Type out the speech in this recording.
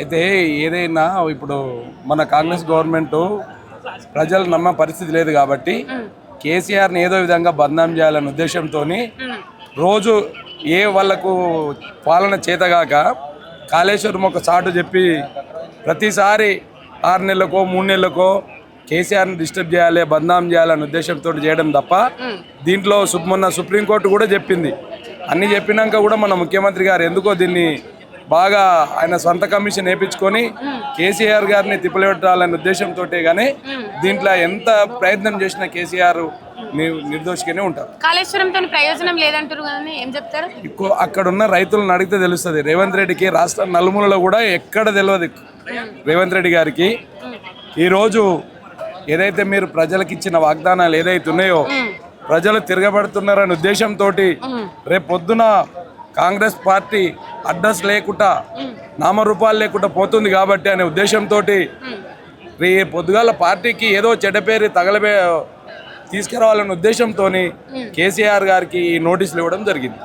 అయితే ఏదైనా ఇప్పుడు మన కాంగ్రెస్ గవర్నమెంట్ ప్రజలు నమ్మ పరిస్థితి లేదు కాబట్టి కేసీఆర్ని ఏదో విధంగా బదనాం చేయాలనే ఉద్దేశంతో రోజు ఏ వాళ్ళకు పాలన చేతగాక కాళేశ్వరం ఒక చాటు చెప్పి ప్రతిసారి ఆరు నెలలకో మూడు నెలలకో కేసీఆర్ని డిస్టర్బ్ చేయాలి బదనాం చేయాలనే ఉద్దేశంతో చేయడం తప్ప దీంట్లో మొన్న సుప్రీంకోర్టు కూడా చెప్పింది. అన్ని చెప్పినాక కూడా మన ముఖ్యమంత్రి గారు ఎందుకో దీన్ని బాగా ఆయన సొంత కమిషన్ వేయించుకొని కేసీఆర్ గారిని తిప్పలెట్టాలనే ఉద్దేశంతో కానీ దీంట్లో ఎంత ప్రయత్నం చేసినా కేసీఆర్ నిర్దోషిగానే ఉంటారు. కాళేశ్వరంతో ప్రయోజనం లేదంటారు ఏం చెప్తారు? అక్కడ ఉన్న రైతులను అడిగితే తెలుస్తుంది. రేవంత్ రెడ్డికి రాష్ట్ర నలుమూలలో కూడా ఎక్కడ తెలియదు రేవంత్ రెడ్డి గారికి ఈరోజు ఏదైతే మీరు ప్రజలకు ఇచ్చిన వాగ్దానాలు ఏదైతే ఉన్నాయో ప్రజలు తిరగబడుతున్నారనే ఉద్దేశంతో రేపు పొద్దున కాంగ్రెస్ పార్టీ అడ్రస్ లేకుండా నామరూపాలు లేకుండా పోతుంది కాబట్టి అనే ఉద్దేశంతో రే పొద్దుగాల పార్టీకి ఏదో చెడ్డ పేరు తగలబే తీసుకురావాలనే ఉద్దేశంతో కేసీఆర్ గారికి ఈ నోటీసులు ఇవ్వడం జరిగింది.